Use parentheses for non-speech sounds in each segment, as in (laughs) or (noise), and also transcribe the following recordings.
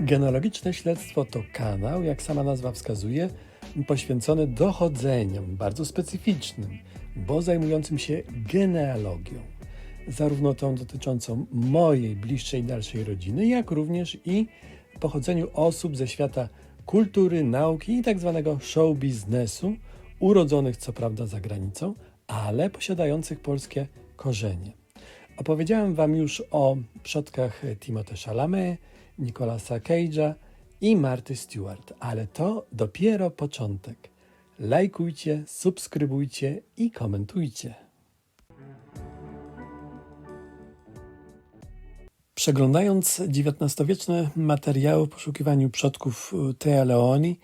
Genealogiczne Śledztwo to kanał, jak sama nazwa wskazuje, poświęcony dochodzeniom bardzo specyficznym, bo zajmującym się genealogią. Zarówno tą dotyczącą mojej bliższej dalszej rodziny, jak również i pochodzeniu osób ze świata kultury, nauki i tak zwanego show biznesu, urodzonych co prawda za granicą, ale posiadających polskie korzenie. Opowiedziałem Wam już o przodkach Timothée Chalamet, Nicolasa Cage'a i Marty Stewart, ale to dopiero początek. Lajkujcie, subskrybujcie i komentujcie. Przeglądając XIX-wieczne materiały w poszukiwaniu przodków Tea Leoni,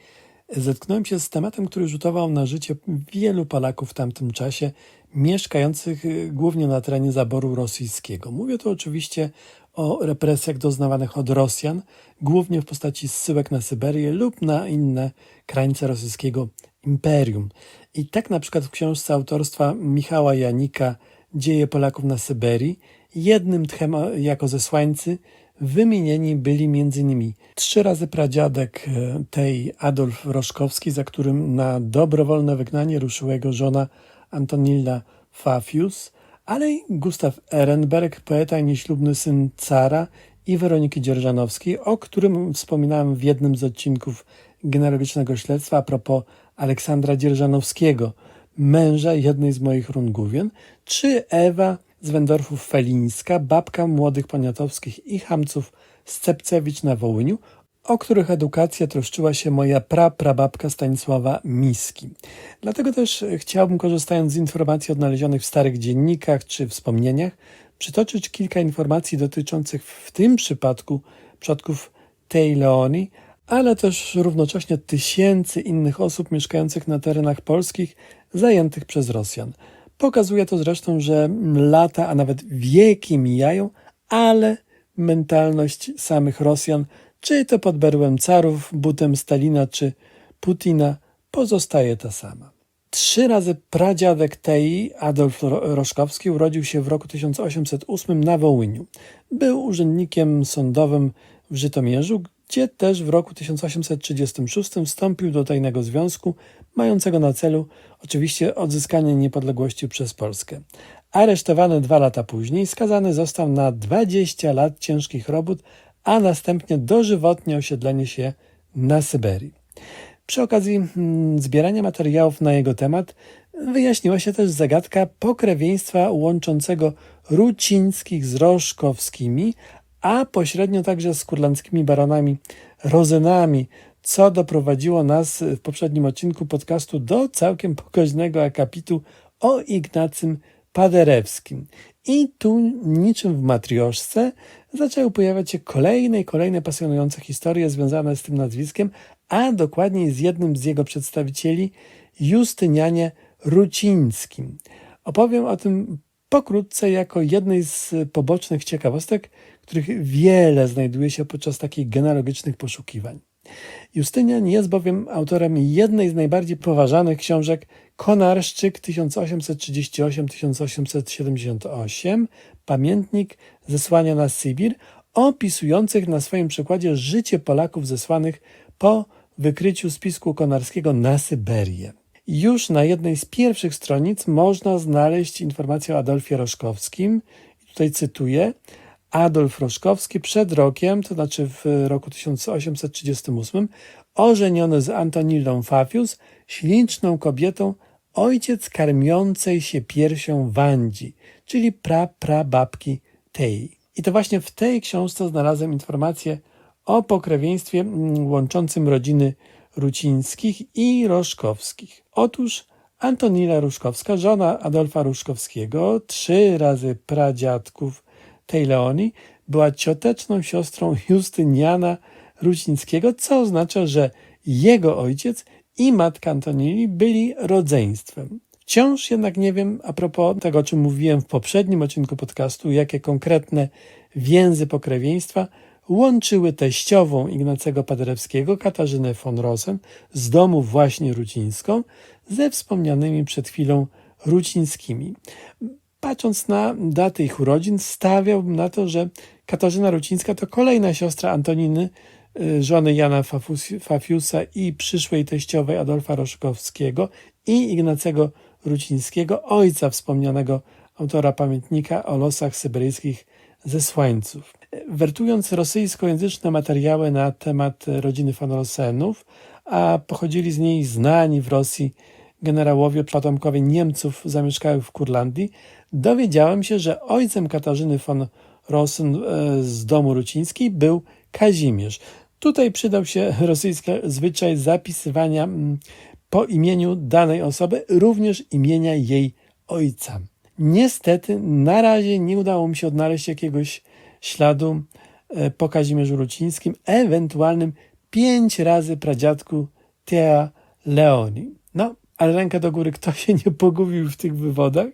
zetknąłem się z tematem, który rzutował na życie wielu Polaków w tamtym czasie, mieszkających y, głównie na terenie zaboru rosyjskiego. Mówię tu oczywiście o represjach doznawanych od Rosjan, głównie w postaci zsyłek na Syberię lub na inne krańce rosyjskiego imperium. I tak na przykład w książce autorstwa Michała Janika Dzieje Polaków na Syberii jednym tchem jako zesłańcy wymienieni byli m.in. trzy razy pradziadek e, tej Adolf Roszkowski, za którym na dobrowolne wygnanie ruszyła jego żona Antonilla Fafius, ale i Gustaw Ehrenberg, poeta i nieślubny syn cara i Weroniki Dzierżanowskiej, o którym wspominałem w jednym z odcinków genealogicznego śledztwa a propos Aleksandra Dzierżanowskiego, męża jednej z moich rungówien, czy Ewa z Wendorfów Felińska, babka młodych poniatowskich i Hamców z Cepcewicz na Wołyniu, o których edukację troszczyła się moja praprababka Stanisława Miski. Dlatego też chciałbym, korzystając z informacji odnalezionych w starych dziennikach czy wspomnieniach, przytoczyć kilka informacji dotyczących w tym przypadku przodków tej Leoni, ale też równocześnie tysięcy innych osób mieszkających na terenach polskich zajętych przez Rosjan. Pokazuje to zresztą, że lata, a nawet wieki mijają, ale mentalność samych Rosjan, czy to pod berłem carów, butem Stalina czy Putina, pozostaje ta sama. Trzy razy pradziadek Tei, Adolf Roszkowski, urodził się w roku 1808 na Wołyniu. Był urzędnikiem sądowym w Żytomierzu, gdzie też w roku 1836 wstąpił do tajnego związku, mającego na celu oczywiście odzyskanie niepodległości przez Polskę. Aresztowany dwa lata później, skazany został na 20 lat ciężkich robót, a następnie dożywotnie osiedlenie się na Syberii. Przy okazji hmm, zbierania materiałów na jego temat wyjaśniła się też zagadka pokrewieństwa łączącego Rucińskich z Roszkowskimi, a pośrednio także z kurlandzkimi baronami Rozenami, co doprowadziło nas w poprzednim odcinku podcastu do całkiem pokaźnego akapitu o Ignacym Paderewskim. I tu, niczym w matrioszce, zaczęły pojawiać się kolejne i kolejne pasjonujące historie związane z tym nazwiskiem, a dokładniej z jednym z jego przedstawicieli, Justynianie Rucińskim. Opowiem o tym pokrótce jako jednej z pobocznych ciekawostek, których wiele znajduje się podczas takich genealogicznych poszukiwań. Justynian jest bowiem autorem jednej z najbardziej poważanych książek Konarszczyk 1838-1878, pamiętnik zesłania na Sybir, opisujących na swoim przykładzie życie Polaków zesłanych po wykryciu spisku konarskiego na Syberię. Już na jednej z pierwszych stronic można znaleźć informację o Adolfie Roszkowskim. Tutaj cytuję. Adolf Roszkowski przed rokiem, to znaczy w roku 1838, ożeniony z Antonillą Fafius, śliczną kobietą, ojciec karmiącej się piersią Wandzi, czyli pra-prababki tej. I to właśnie w tej książce znalazłem informację o pokrewieństwie mm, łączącym rodziny Rucińskich i Roszkowskich. Otóż Antonila Ruszkowska, żona Adolfa Ruszkowskiego, trzy razy pradziadków tej Leoni, była cioteczną siostrą Justyniana Rucińskiego, co oznacza, że jego ojciec i matka Antonili byli rodzeństwem. Wciąż jednak nie wiem, a propos tego, o czym mówiłem w poprzednim odcinku podcastu, jakie konkretne więzy pokrewieństwa łączyły teściową Ignacego Paderewskiego, Katarzynę von Rosen, z domu właśnie rucińską, ze wspomnianymi przed chwilą rucińskimi. Patrząc na daty ich urodzin, stawiałbym na to, że Katarzyna Rucińska to kolejna siostra Antoniny y, żony Jana Fafiusa i przyszłej teściowej Adolfa Roszkowskiego i Ignacego Rucińskiego, ojca wspomnianego autora pamiętnika o losach syberyjskich zesłańców. Wertując rosyjskojęzyczne materiały na temat rodziny von Rosenów, a pochodzili z niej znani w Rosji generałowie potomkowie Niemców zamieszkałych w Kurlandii, dowiedziałem się, że ojcem Katarzyny von Rosen e, z domu Rucińskiej był Kazimierz. Tutaj przydał się (laughs) rosyjski zwyczaj zapisywania mm, po imieniu danej osoby również imienia jej ojca. Niestety na razie nie udało mi się odnaleźć jakiegoś śladu e, po Kazimierzu Rucińskim, ewentualnym pięć razy pradziadku Tea Leoni. No, ale rękę do góry, kto się nie pogubił w tych wywodach?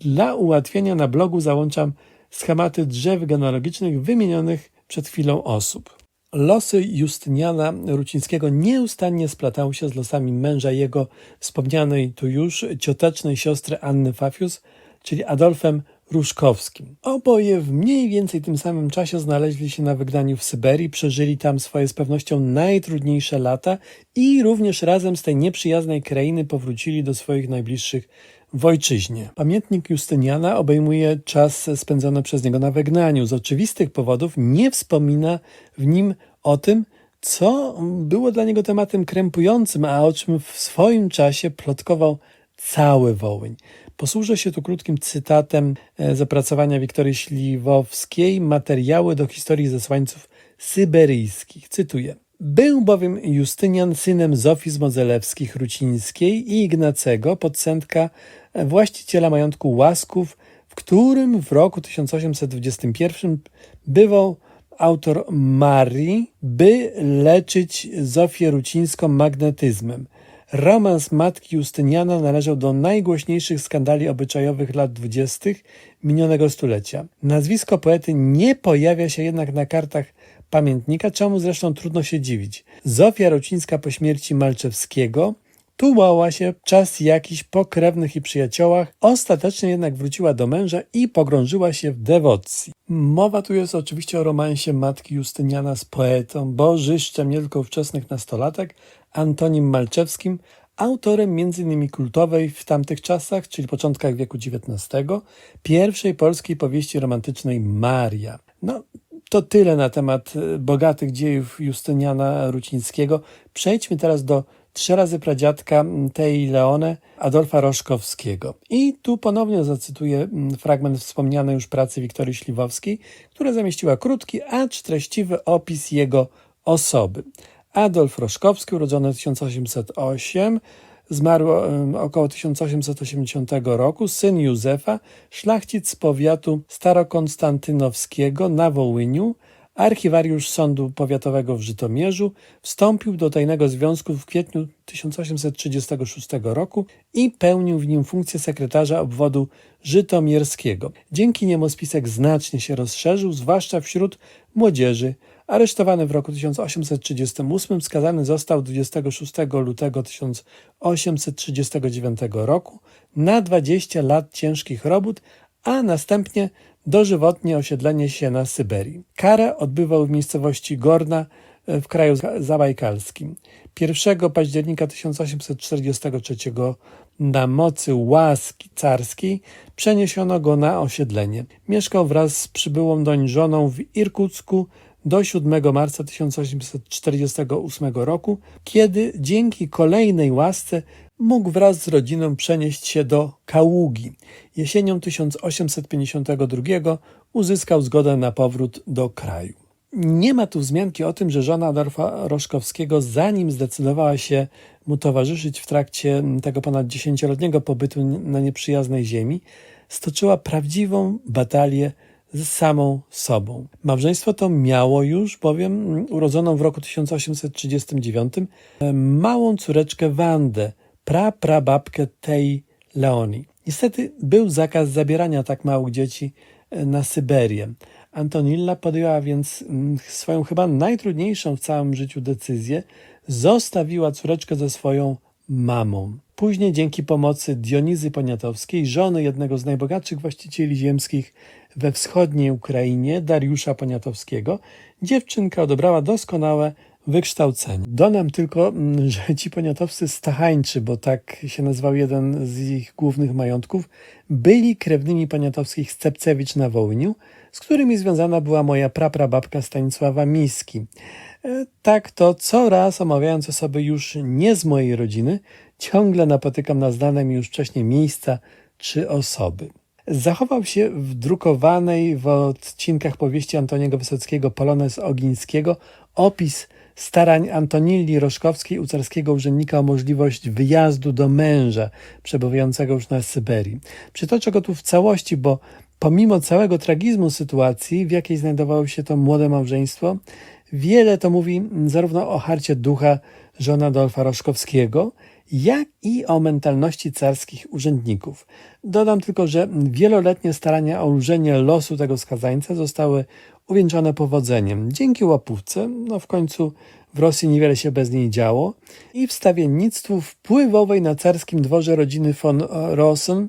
Dla ułatwienia na blogu załączam schematy drzew genealogicznych wymienionych przed chwilą osób. Losy Justyniana Rucińskiego nieustannie splatały się z losami męża jego wspomnianej tu już ciotecznej siostry Anny Fafius, czyli Adolfem Różkowskim. Oboje w mniej więcej tym samym czasie znaleźli się na wygnaniu w Syberii, przeżyli tam swoje z pewnością najtrudniejsze lata i również razem z tej nieprzyjaznej krainy powrócili do swoich najbliższych w ojczyźnie. Pamiętnik Justyniana obejmuje czas spędzony przez niego na wygnaniu. Z oczywistych powodów nie wspomina w nim o tym, co było dla niego tematem krępującym, a o czym w swoim czasie plotkował cały Wołyń. Posłużę się tu krótkim cytatem e, zapracowania Wiktorii Śliwowskiej Materiały do historii zesłańców syberyjskich. Cytuję. Był bowiem Justynian synem Zofii z Mozelewskich Rucińskiej i Ignacego, podcentka e, właściciela majątku Łasków, w którym w roku 1821 bywał autor Marii, by leczyć Zofię Rucińską magnetyzmem. Romans matki Justyniana należał do najgłośniejszych skandali obyczajowych lat dwudziestych minionego stulecia. Nazwisko poety nie pojawia się jednak na kartach pamiętnika, czemu zresztą trudno się dziwić. Zofia Rucińska po śmierci Malczewskiego tułała się czas jakiś po krewnych i przyjaciołach, ostatecznie jednak wróciła do męża i pogrążyła się w dewocji. Mowa tu jest oczywiście o romansie matki Justyniana z poetą, bożyszczem nie tylko ówczesnych nastolatek, Antonim Malczewskim, autorem m.in. kultowej w tamtych czasach, czyli początkach wieku XIX, pierwszej polskiej powieści romantycznej Maria. No, to tyle na temat e, bogatych dziejów Justyniana Rucińskiego. Przejdźmy teraz do trzy razy pradziadka tej Leone, Adolfa Roszkowskiego. I tu ponownie zacytuję fragment wspomnianej już pracy Wiktorii Śliwowskiej, która zamieściła krótki, acz treściwy opis jego osoby. Adolf Roszkowski, urodzony w 1808, zmarł około 1880 roku, syn Józefa, szlachcic z powiatu starokonstantynowskiego na Wołyniu, archiwariusz Sądu Powiatowego w Żytomierzu, wstąpił do tajnego związku w kwietniu 1836 roku i pełnił w nim funkcję sekretarza obwodu żytomierskiego. Dzięki niemu spisek znacznie się rozszerzył, zwłaszcza wśród młodzieży. Aresztowany w roku 1838, skazany został 26 lutego 1839 roku na 20 lat ciężkich robót, a następnie dożywotnie osiedlenie się na Syberii. Karę odbywał w miejscowości Gorna e, w kraju zabajkalskim. 1 października 1843 na mocy łaski carskiej przeniesiono go na osiedlenie. Mieszkał wraz z przybyłą doń żoną w Irkucku do 7 marca 1848 roku, kiedy dzięki kolejnej łasce mógł wraz z rodziną przenieść się do Kaługi. Jesienią 1852 uzyskał zgodę na powrót do kraju. Nie ma tu wzmianki o tym, że żona Adolfa Roszkowskiego, zanim zdecydowała się mu towarzyszyć w trakcie tego ponad dziesięcioletniego pobytu na nieprzyjaznej ziemi, stoczyła prawdziwą batalię z samą sobą. Małżeństwo to miało już bowiem urodzoną w roku 1839 małą córeczkę Wandę, praprababkę tej Leoni. Niestety był zakaz zabierania tak małych dzieci na Syberię. Antonilla podjęła więc swoją chyba najtrudniejszą w całym życiu decyzję. Zostawiła córeczkę ze swoją mamą. Później dzięki pomocy Dionizy Poniatowskiej, żony jednego z najbogatszych właścicieli ziemskich we wschodniej Ukrainie, Dariusza Poniatowskiego, dziewczynka odebrała doskonałe wykształcenie. Dodam tylko, mm, (laughs) że ci poniatowscy Stachańczy, bo tak się nazywał jeden z ich głównych majątków, byli krewnymi poniatowskich Scepcewicz na Wołyniu, z którymi związana była moja praprababka Stanisława Miski. E, Tak to coraz omawiając osoby już nie z mojej rodziny, ciągle napotykam na znane mi już wcześniej miejsca czy osoby. Zachował się w drukowanej w odcinkach powieści Antoniego Wysockiego Polonez Ogińskiego opis starań Antonilli Roszkowskiej u carskiego urzędnika o możliwość wyjazdu do męża przebywającego już na Syberii. Przytoczę go tu w całości, bo pomimo całego tragizmu sytuacji, w jakiej znajdowało się to młode małżeństwo, wiele to mówi zarówno o harcie ducha żona Adolfa Roszkowskiego, jak i o mentalności carskich urzędników. Dodam tylko, że wieloletnie starania o ulżenie losu tego skazańca zostały uwieńczone powodzeniem. Dzięki łapówce, no w końcu w Rosji niewiele się bez niej działo, i wstawiennictwu wpływowej na carskim dworze rodziny von Rosen,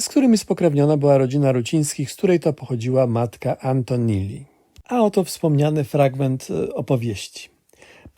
z którymi spokrewniona była rodzina Rucińskich, z której to pochodziła matka Antonilli. A oto wspomniany fragment e, opowieści.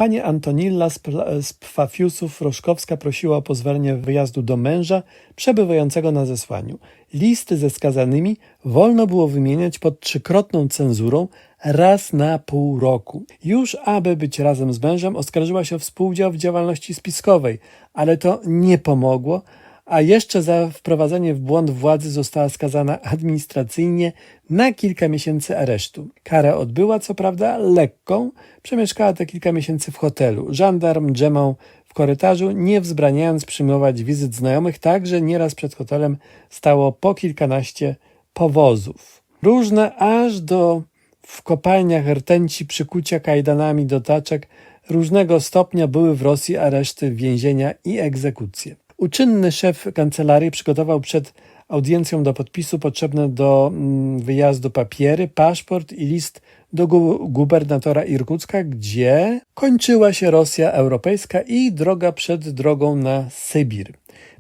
Pani Antonilla z, Pfafiusów Roszkowska prosiła o pozwolenie wyjazdu do męża przebywającego na zesłaniu. Listy ze skazanymi wolno było wymieniać pod trzykrotną cenzurą raz na pół roku. Już aby być razem z mężem oskarżyła się o współudział w działalności spiskowej, ale to nie pomogło, a jeszcze za wprowadzenie w błąd władzy została skazana administracyjnie na kilka miesięcy aresztu. Karę odbyła, co prawda, lekką, przemieszkała te kilka miesięcy w hotelu. Żandarm drzemał w korytarzu, nie wzbraniając przyjmować wizyt znajomych, tak, że nieraz przed hotelem stało po kilkanaście powozów. Różne aż do w kopalniach rtęci przykucia kajdanami do taczek różnego stopnia były w Rosji areszty, więzienia i egzekucje. Uczynny szef kancelarii przygotował przed audiencją do podpisu potrzebne do mm, wyjazdu papiery, paszport i list do gu- gubernatora Irkucka, gdzie kończyła się Rosja europejska i droga przed drogą na Sybir.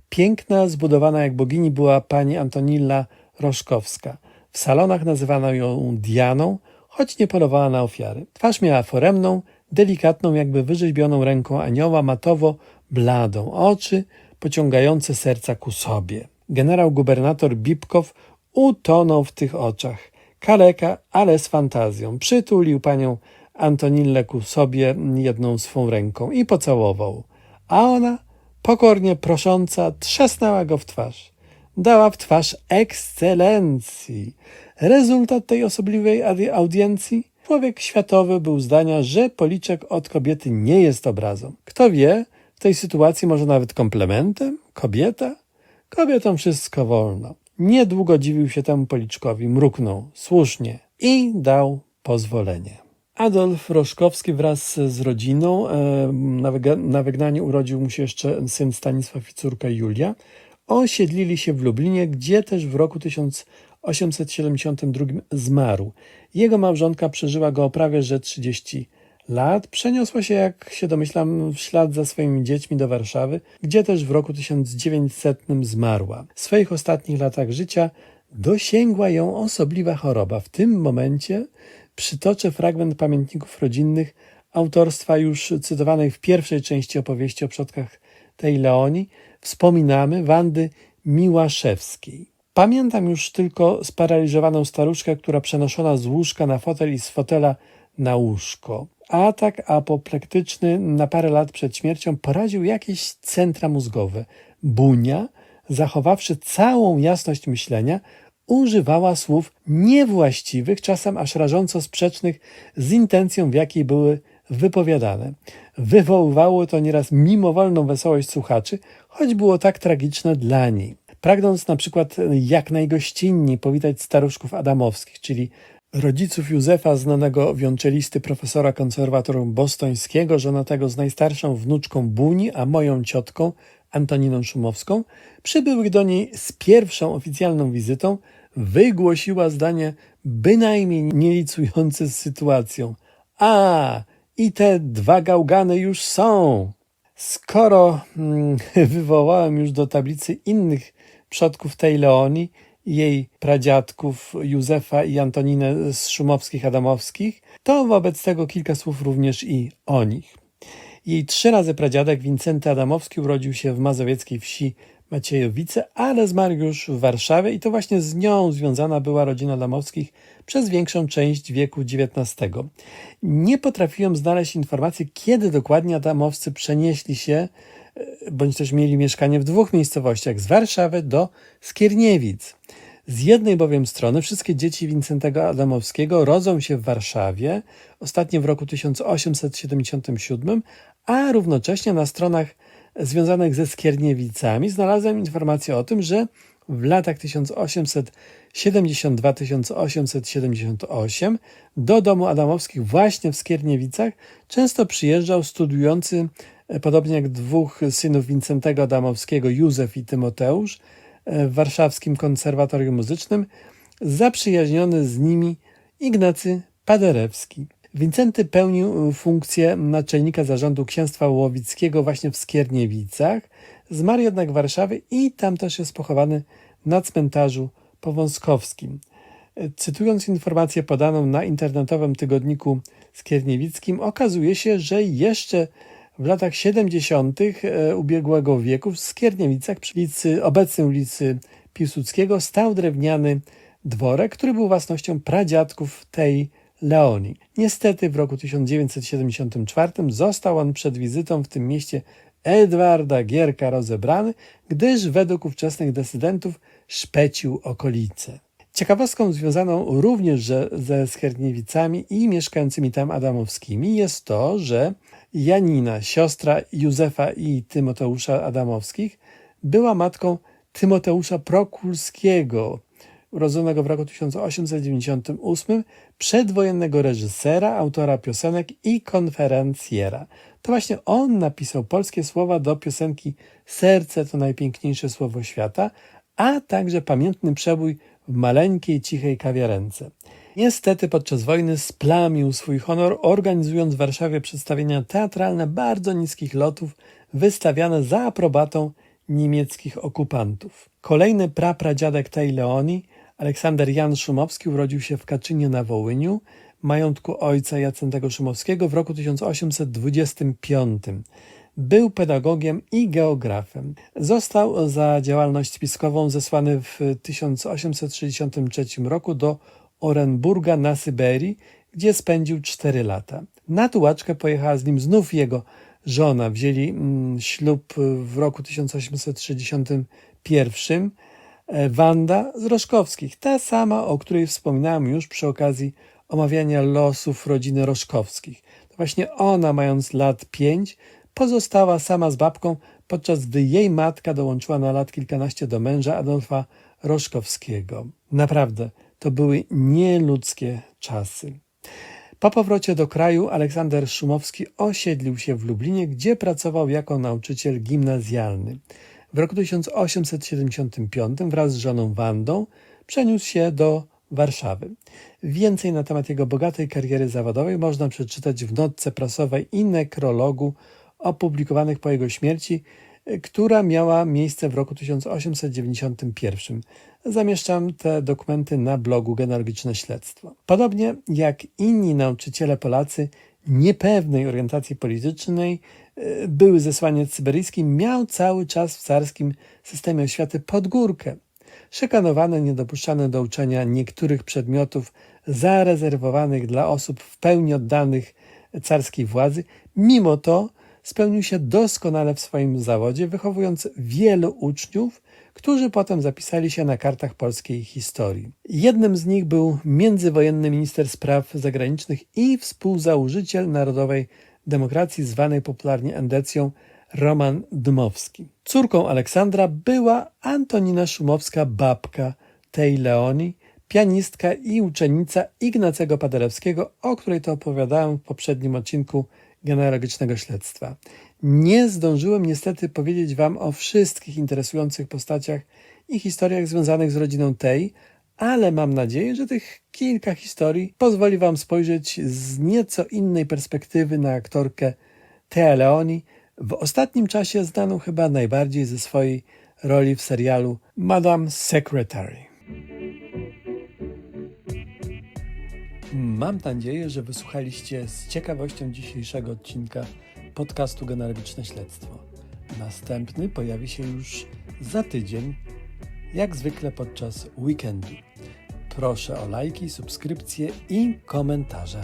Piękna, zbudowana jak bogini była pani Antonilla Roszkowska. W salonach nazywano ją Dianą, choć nie polowała na ofiary. Twarz miała foremną, delikatną, jakby wyrzeźbioną ręką anioła, matowo bladą, oczy pociągające serca ku sobie. Generał gubernator Bibkow utonął w tych oczach. Kaleka, ale z fantazją, przytulił panią Antonillę ku sobie jedną swą ręką i pocałował. A ona, pokornie prosząca, trzasnęła go w twarz. Dała w twarz ekscelencji. Rezultat tej osobliwej audiencji? Człowiek światowy był zdania, że policzek od kobiety nie jest obrazą. Kto wie, tej sytuacji może nawet komplementem? Kobieta? Kobietom wszystko wolno. Niedługo dziwił się temu policzkowi, mruknął słusznie i dał pozwolenie. Adolf Roszkowski wraz z rodziną, e, na, wygnaniu urodził mu się jeszcze syn Stanisław i córka Julia, osiedlili się w Lublinie, gdzie też w roku 1872 zmarł. Jego małżonka przeżyła go prawie że 30 lat. Przeniosła się, jak się domyślam, w ślad za swoimi dziećmi do Warszawy, gdzie też w roku 1900 zmarła. W swoich ostatnich latach życia dosięgła ją osobliwa choroba. W tym momencie przytoczę fragment pamiętników rodzinnych autorstwa już cytowanej w pierwszej części opowieści o przodkach tej Leonii. Wspominamy Wandy Miłaszewskiej. Pamiętam już tylko sparaliżowaną staruszkę, która przenoszona z łóżka na fotel i z fotela na łóżko. Atak apoplektyczny na parę lat przed śmiercią poraził jakieś centra mózgowe. Bunia, zachowawszy całą jasność myślenia, używała słów niewłaściwych, czasem aż rażąco sprzecznych z intencją, w jakiej były wypowiadane. Wywoływało to nieraz mimowolną wesołość słuchaczy, choć było tak tragiczne dla niej. Pragnąc na przykład jak najgościnniej powitać staruszków adamowskich, czyli rodziców Józefa, znanego wioloncelisty profesora konserwatorium bostońskiego, żonatego z najstarszą wnuczką Buni, a moją ciotką Antoniną Szumowską, przybyłych do niej z pierwszą oficjalną wizytą, wygłosiła zdanie bynajmniej nie licujące z sytuacją. A, i te dwa gałgany już są. Skoro mm, (laughs) wywołałem już do tablicy innych przodków tej Leonii, jej pradziadków Józefa i Antoninę z Szumowskich-Adamowskich, to wobec tego kilka słów również i o nich. Jej trzy razy pradziadek Wincenty Adamowski urodził się w mazowieckiej wsi Maciejowice, ale zmarł już w Warszawie i to właśnie z nią związana była rodzina Adamowskich przez większą część wieku XIX. Nie potrafiłem znaleźć informacji, kiedy dokładnie Adamowscy przenieśli się, bądź też mieli mieszkanie w dwóch miejscowościach, z Warszawy do Skierniewic. Z jednej bowiem strony wszystkie dzieci Wincentego Adamowskiego rodzą się w Warszawie, ostatnio w roku 1877, a równocześnie na stronach związanych ze Skierniewicami znalazłem informację o tym, że w latach 1872-1878 do domu Adamowskich właśnie w Skierniewicach często przyjeżdżał studiujący, podobnie jak dwóch synów Wincentego Adamowskiego, Józef i Tymoteusz, e, w warszawskim konserwatorium muzycznym, zaprzyjaźniony z nimi Ignacy Paderewski. Wincenty pełnił funkcję naczelnika zarządu księstwa łowickiego właśnie w Skierniewicach. Zmarł jednak w Warszawie i tam też jest pochowany na cmentarzu powązkowskim. Cytując informację podaną na internetowym tygodniku skierniewickim, okazuje się, że jeszcze w latach 70. ubiegłego wieku w Skierniewicach przy ulicy, obecnej ulicy Piłsudskiego stał drewniany dworek, który był własnością pradziadków tej Leonii. Niestety w roku 1974 został on przed wizytą w tym mieście Edwarda Gierka rozebrany, gdyż według ówczesnych decydentów szpecił okolice. Ciekawostką związaną również ze Skierniewicami i mieszkającymi tam Adamowskimi jest to, że Janina, siostra Józefa i Tymoteusza Adamowskich, była matką Tymoteusza Prokulskiego, urodzonego w roku 1898, przedwojennego reżysera, autora piosenek i konferencjera. To właśnie on napisał polskie słowa do piosenki Serce to najpiękniejsze słowo świata, a także pamiętny przebój w maleńkiej, cichej kawiarence. Niestety podczas wojny splamił swój honor, organizując w Warszawie przedstawienia teatralne bardzo niskich lotów, wystawiane za aprobatą niemieckich okupantów. Kolejny prapradziadek tej Leonii Aleksander Jan Szumowski urodził się w Kaczynie na Wołyniu, majątku ojca Jacentego Szumowskiego w roku 1825. Był pedagogiem i geografem. Został za działalność spiskową zesłany w 1863 roku do Orenburga na Syberii, gdzie spędził cztery lata. Na tułaczkę pojechała z nim znów jego żona. Wzięli mm, ślub w roku 1861 E, Wanda z Roszkowskich, ta sama, o której wspominałem już przy okazji omawiania losów rodziny Roszkowskich. To właśnie ona, mając lat pięć, pozostała sama z babką, podczas gdy jej matka dołączyła na lat kilkanaście do męża Adolfa Roszkowskiego. Naprawdę, to były nieludzkie czasy. Po powrocie do kraju Aleksander Szumowski osiedlił się w Lublinie, gdzie pracował jako nauczyciel gimnazjalny. W roku 1875 wraz z żoną Wandą przeniósł się do Warszawy. Więcej na temat jego bogatej kariery zawodowej można przeczytać w notce prasowej i nekrologu opublikowanych po jego śmierci, która miała miejsce w roku 1891. Zamieszczam te dokumenty na blogu Genealogiczne Śledztwo. Podobnie jak inni nauczyciele Polacy niepewnej orientacji politycznej, E, były zesłaniec syberyjski, miał cały czas w carskim systemie oświaty pod górkę. Szykanowany, niedopuszczany do uczenia niektórych przedmiotów zarezerwowanych dla osób w pełni oddanych carskiej władzy, mimo to spełnił się doskonale w swoim zawodzie, wychowując wielu uczniów, którzy potem zapisali się na kartach polskiej historii. Jednym z nich był międzywojenny minister spraw zagranicznych i współzałożyciel Narodowej demokracji zwanej popularnie endecją Roman Dmowski. Córką Aleksandra była Antonina Szumowska, babka tej Leoni, pianistka i uczennica Ignacego Paderewskiego, o której to opowiadałem w poprzednim odcinku genealogicznego śledztwa. Nie zdążyłem niestety powiedzieć Wam o wszystkich interesujących postaciach i historiach związanych z rodziną tej, ale mam nadzieję, że tych kilka historii pozwoli Wam spojrzeć z nieco innej perspektywy na aktorkę Thea Leoni, w ostatnim czasie znaną chyba najbardziej ze swojej roli w serialu Madame Secretary. Mam nadzieję, że wysłuchaliście z ciekawością dzisiejszego odcinka podcastu Genealogiczne Śledztwo. Następny pojawi się już za tydzień, jak zwykle podczas weekendu. Proszę o lajki, subskrypcje i komentarze.